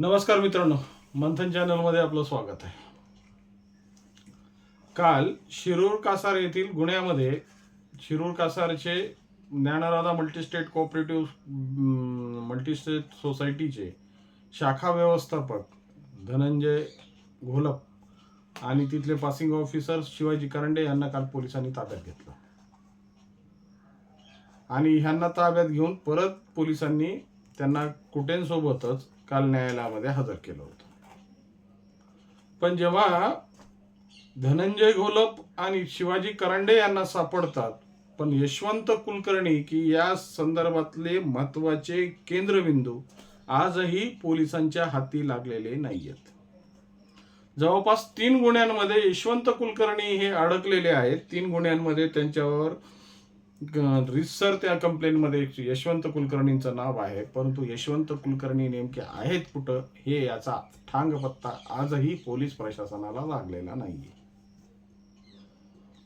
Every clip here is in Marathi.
नमस्कार मित्रांनो मंथन चॅनलमध्ये आपलं स्वागत आहे. काल शिरूर कासार येथील गुन्ह्यामध्ये शिरूर कासारचे ज्ञानराधा मल्टीस्टेट कोऑपरेटिव्ह मल्टीस्टेट सोसायटीचे शाखा व्यवस्थापक धनंजय घोलप आणि तिथले पासिंग ऑफिसर शिवाजी करंडे यांना काल पोलिसांनी ताब्यात घेतलं. आणि ह्यांना ताब्यात घेऊन परत पोलिसांनी त्यांना कुटेंसोबतच काल न्यायालयामध्ये हजर केलं होतं. पण जेव्हा धनंजय घोलप आणि शिवाजी करंडे यांना सापडतात पण यशवंत कुलकर्णी की या संदर्भातले महत्त्वाचे केंद्रबिंदू आजही पोलिसांच्या हाती लागलेले नाहीयेत. जवळपास तीन गुन्ह्यांमध्ये यशवंत कुलकर्णी हे अडकलेले आहेत. तीन गुन्ह्यांमध्ये त्यांच्यावर रिसर रितसर त्या कंप्लेंटमध्ये यशवंत कुलकर्णींचं नाव आहे परंतु यशवंत कुलकर्णी नेमके आहेत कुठं हे याचा ठांग पत्ता आजही पोलीस प्रशासनाला लागलेला नाहीये.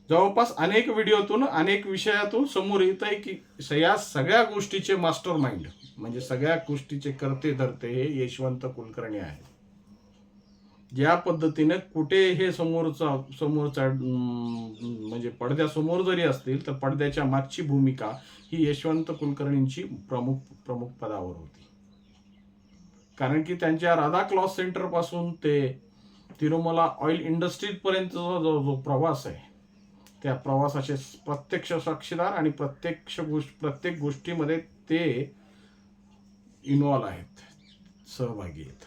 जवळपास अनेक व्हिडिओतून अनेक विषयातून समोर येत आहे की या सगळ्या गोष्टीचे मास्टर माइंड म्हणजे सगळ्या गोष्टीचे करते धरते हे यशवंत कुलकर्णी आहेत. ज्या पद्धतीने कुठे हे समोरचा समोरचा म्हणजे पडद्यासमोर जरी असतील तर पडद्याच्या मागची भूमिका ही यशवंत कुलकर्णींची प्रमुख प्रमुख पदावर होती. कारण की त्यांच्या राधा क्लॉथ सेंटरपासून ते तिरुमला ऑइल इंडस्ट्रीजपर्यंतचा जो जो प्रवास आहे त्या प्रवासाचे प्रत्यक्ष साक्षीदार आणि प्रत्यक्ष गोष्ट प्रत्येक गोष्टीमध्ये ते इन्व्हॉल्व आहेत सहभागी आहेत.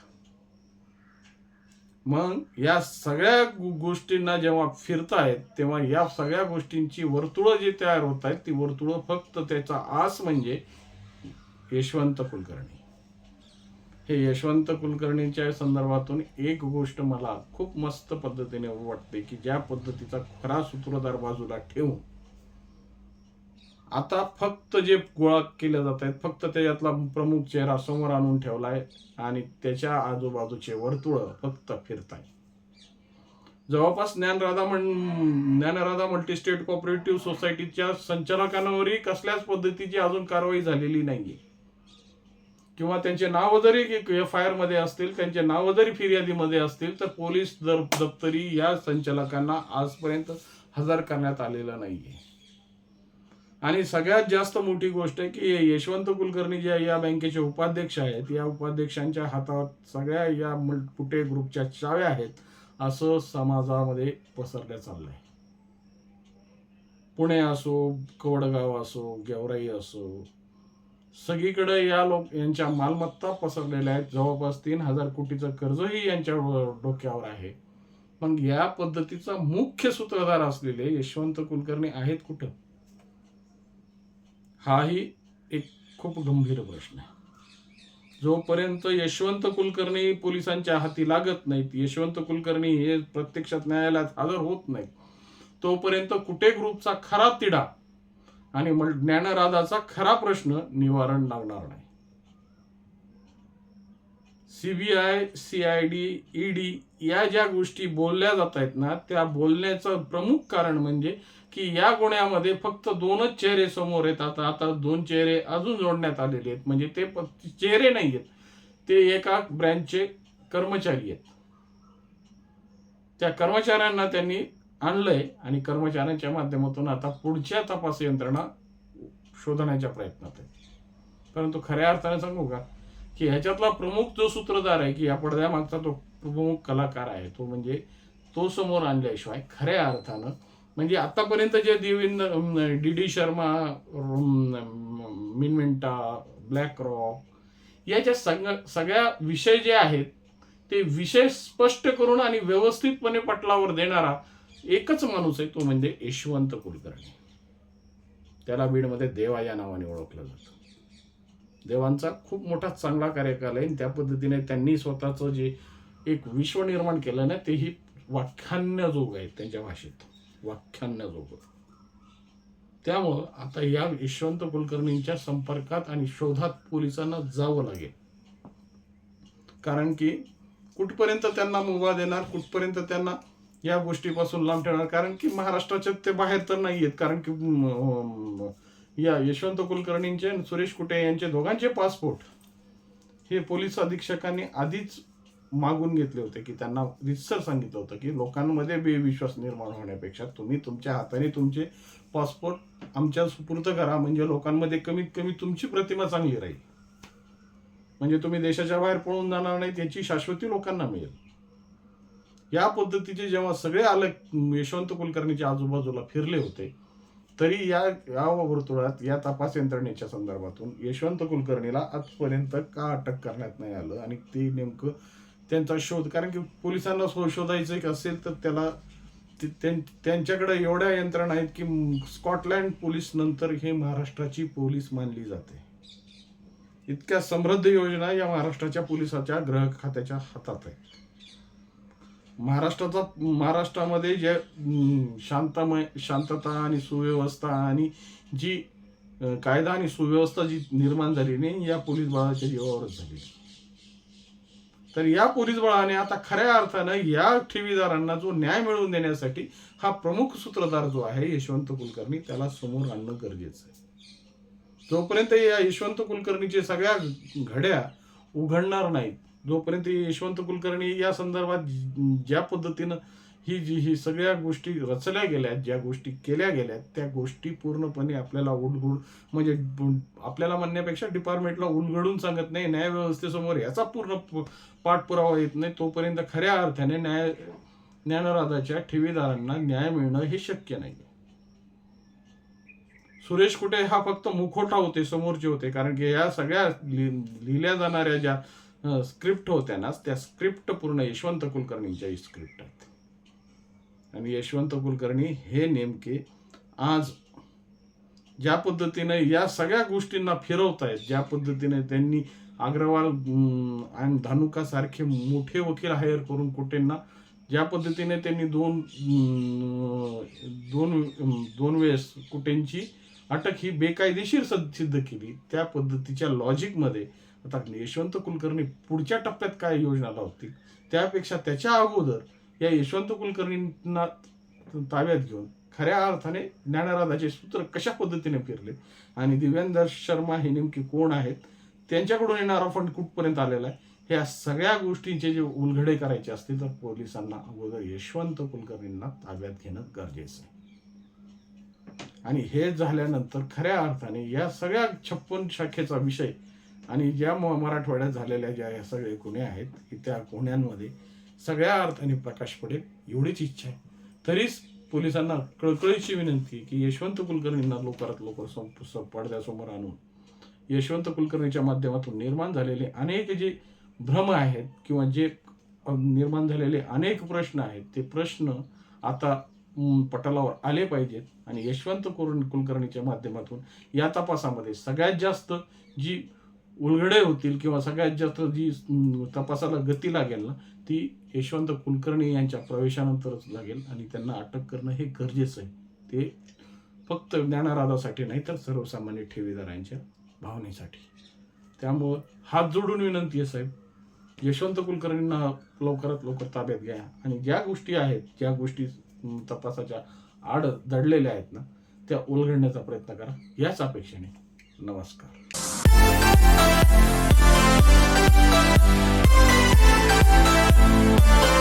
मग या सगळ्या गो- गोष्टींना जेव्हा फिरतायत तेव्हा या सगळ्या गोष्टींची वर्तुळं जी तयार होत आहेत ती वर्तुळं फक्त त्याचा आस म्हणजे यशवंत कुलकर्णी. हे यशवंत कुलकर्णीच्या संदर्भातून एक गोष्ट मला खूप मस्त पद्धतीने वाटते की ज्या पद्धतीचा खरा सूत्रधार बाजूला ठेवून आता फक्त जे गोळा केले जात आहेत फक्त त्याच्यातला प्रमुख चेहरा समोर आणून ठेवला आहे आणि त्याच्या आजूबाजूचे वर्तुळ फक्त फिरताय. जवळपास ज्ञानराधा म्हण ज्ञानराधा मल्टीस्टेट कोऑपरेटिव्ह सोसायटीच्या संचालकांवरही कसल्याच पद्धतीची अजून कारवाई झालेली नाहीये. किंवा त्यांचे नाव जरी एफ आय आरमध्ये असतील त्यांचे नाव जरी फिर्यादीमध्ये असतील तर पोलीस दर दप्तरी या संचालकांना आजपर्यंत हजर करण्यात आलेलं नाहीये. आणि सगळ्यात जास्त मोठी गोष्ट आहे की यशवंत कुलकर्णी जे या बँकेचे उपाध्यक्ष आहेत या उपाध्यक्षांच्या हातात सगळ्या या मल- ग्रुपच्या चाव्या आहेत असं समाजामध्ये पसरल्या चाललंय. पुणे असो कवडगाव असो गेवराई असो सगळीकडे या लोक यांच्या मालमत्ता पसरलेल्या आहेत. जवळपास तीन हजार कोटीचं कर्जही यांच्या डोक्यावर आहे. मग या पद्धतीचा मुख्य सूत्रधार असलेले यशवंत कुलकर्णी आहेत कुठं? हाही एक खूप गंभीर प्रश्न आहे. जोपर्यंत यशवंत कुलकर्णी पोलिसांच्या हाती लागत नाहीत यशवंत कुलकर्णी हे प्रत्यक्षात न्यायालयात हजर होत नाहीत तोपर्यंत कुठे ग्रुपचा खरा तिढा आणि मग ज्ञानराधाचा खरा प्रश्न निवारण लागणार नाही. सीबीआय सीआयडी ईडी या ज्या गोष्टी बोलल्या जात आहेत ना त्या बोलण्याचं प्रमुख कारण म्हणजे की या गुन्ह्यामध्ये फक्त दोनच चेहरे समोर येतात. आता दोन चेहरे अजून जोडण्यात आलेले आहेत. म्हणजे ते चेहरे नाही आहेत. ते एका ब्रँचचे कर्मचारी आहेत. त्या कर्मचाऱ्यांना त्यांनी आणलंय आणि कर्मचाऱ्यांच्या माध्यमातून आता पुढच्या तपास यंत्रणा शोधण्याच्या प्रयत्नात आहे परंतु खऱ्या अर्थाने सांगू का? की ह्याच्यातला प्रमुख जो सूत्रधार आहे की या पडद्यामागचा तो प्रमुख कलाकार आहे तो म्हणजे तो समोर आणल्याशिवाय खऱ्या अर्थानं म्हणजे आतापर्यंत जे देवेंद्र डी डी शर्मा मिनमिंटा ब्लॅक रॉक याच्या सग सगळ्या विषय जे आहेत ते विषय स्पष्ट करून आणि व्यवस्थितपणे पटलावर देणारा एकच माणूस आहे तो म्हणजे यशवंत कुलकर्णी. त्याला बीडमध्ये देवा या नावाने ओळखलं जातं. देवांचा खूप मोठा चांगला कार्यकाल आहे. त्या पद्धतीने त्यांनी स्वतःचं जे एक विश्व निर्माण केलं ना तेही वाख्यान्यजोग आहे त्यांच्या भाषेत. वाख्यान्यजोग त्यामुळं आता या यशवंत कुलकर्णींच्या संपर्कात आणि शोधात पोलिसांना जावं लागेल. कारण की कुठपर्यंत त्यांना मुभा देणार कुठपर्यंत त्यांना या गोष्टीपासून लांब ठेवणार? कारण की महाराष्ट्राच्या ते बाहेर तर नाही आहेत कारण की या यशवंत कुलकर्णींचे आणि सुरेश कुटे यांचे दोघांचे पासपोर्ट हे पोलीस अधीक्षकांनी आधीच मागून घेतले होते की त्यांना रितसर सांगितलं होतं की लोकांमध्ये बेविश्वास निर्माण होण्यापेक्षा तुम्ही तुमच्या हाताने तुमचे पासपोर्ट आमच्या सुपूर्द करा म्हणजे लोकांमध्ये कमीत कमी तुमची प्रतिमा चांगली राहील. म्हणजे तुम्ही देशाच्या बाहेर पळून जाणार नाही त्याची शाश्वती लोकांना मिळेल. या पद्धतीचे जेव्हा सगळे आले यशवंत कुलकर्णीच्या आजूबाजूला फिरले होते तरी या या वर्तुळात या तपास यंत्रणेच्या संदर्भातून यशवंत कुलकर्णीला आजपर्यंत का अटक करण्यात नाही आलं? आणि ते नेमकं त्यांचा शोध कारण की पोलिसांना शोधायचं असेल तर त्याला ते- त्यां- त्यांच्याकडे एवढ्या यंत्रणा आहेत की स्कॉटलँड पोलीस नंतर हे महाराष्ट्राची पोलीस मानली जाते. इतक्या समृद्ध योजना या महाराष्ट्राच्या पोलिसाच्या ग्रह खात्याच्या हातात आहेत. महाराष्ट्राचा महाराष्ट्रामध्ये जे शांतमय शांतता आणि सुव्यवस्था आणि जी कायदा आणि सुव्यवस्था जी निर्माण झाली नाही या पोलीस बळाच्या जीवावरच झाली. तर या पोलीस बळाने आता खऱ्या अर्थानं या ठेवीदारांना जो न्याय मिळवून देण्यासाठी हा प्रमुख सूत्रधार जो आहे यशवंत कुलकर्णी त्याला समोर आणणं गरजेचं आहे. जोपर्यंत या यशवंत कुलकर्णीचे सगळ्या घड्या उघडणार नाहीत जोपर्यंत यशवंत कुलकर्णी या संदर्भात ज्या पद्धतीनं ही जी ही सगळ्या गोष्टी रचल्या गेल्या ज्या गोष्टी केल्या गेल्या त्या गोष्टी पूर्णपणे आपल्याला उलगडून म्हणजे आपल्याला म्हणण्यापेक्षा डिपार्टमेंटला उलगडून सांगत नाही न्यायव्यवस्थेसमोर याचा पूर्ण पाठपुरावा येत नाही. तोपर्यंत खऱ्या अर्थाने न्याय ज्ञानराजाच्या ठेवीदारांना न्याय मिळणं हे शक्य नाही सुरेश कुटे हा फक्त मुखोटा होते समोरचे होते कारण की या सगळ्या लि- लिहिल्या जाणाऱ्या ज्या स्क्रिप्ट होत्या ना त्या स्क्रिप्ट पूर्ण यशवंत कुलकर्णींच्या स्क्रिप्ट आहेत. आणि यशवंत कुलकर्णी हे नेमके आज ज्या पद्धतीने या सगळ्या गोष्टींना फिरवतायत ज्या पद्धतीने त्यांनी अग्रवाल आणि धानुकासारखे मोठे वकील हायर करून कुठेंना ज्या पद्धतीने त्यांनी दोन दोन दोन वेळेस कुठेंची अटक ही बेकायदेशीर सद- सिद्ध केली त्या पद्धतीच्या लॉजिकमध्ये आता यशवंत कुलकर्णी पुढच्या टप्प्यात काय योजना लावतील? त्यापेक्षा त्याच्या अगोदर या यशवंत कुलकर्णींना ताब्यात घेऊन खऱ्या अर्थाने ज्ञानराधाचे सूत्र कशा पद्धतीने फिरले आणि दिव्यांदर शर्मा हे नेमके कोण आहेत? त्यांच्याकडून येणारा फंड कुठपर्यंत आलेला आहे? ह्या सगळ्या गोष्टींचे जे उलघडे करायचे असतील तर पोलिसांना अगोदर यशवंत कुलकर्णींना ताब्यात घेणं गरजेचं आहे. आणि हे झाल्यानंतर खऱ्या अर्थाने या सगळ्या छप्पन शाखेचा विषय आणि ज्या मराठवाड्यात झालेल्या ज्या या सगळे गुन्हे आहेत की त्या गुन्ह्यांमध्ये सगळ्या अर्थाने प्रकाश पडेल एवढीच इच्छा आहे. तरीच पोलिसांना कळकळीची विनंती की यशवंत कुलकर्णींना लवकरात लवकर संप स- पडद्यासमोर आणून यशवंत कुलकर्णीच्या माध्यमातून निर्माण झालेले अनेक जे भ्रम आहेत किंवा जे निर्माण झालेले अनेक प्रश्न आहेत ते प्रश्न आता पटलावर आले पाहिजेत. आणि यशवंत कुर कुलकर्णीच्या माध्यमातून या तपासामध्ये सगळ्यात जास्त जी उलगडे होतील किंवा सगळ्यात जास्त जी तपासाला गती लागेल ना ती यशवंत कुलकर्णी यांच्या प्रवेशानंतरच लागेल आणि त्यांना अटक करणं हे गरजेचं आहे. ते फक्त ज्ञानाराधासाठी नाही तर सर्वसामान्य ठेवीदारांच्या भावनेसाठी. त्यामुळं हात जोडून विनंती आहे साहेब यशवंत कुलकर्णींना लवकरात लवकर ताब्यात घ्या. आणि ज्या गोष्टी आहेत ज्या गोष्टी तपासाच्या आड दडलेल्या आहेत ना त्या उलगडण्याचा प्रयत्न करा. याच अपेक्षेने नमस्कार. Música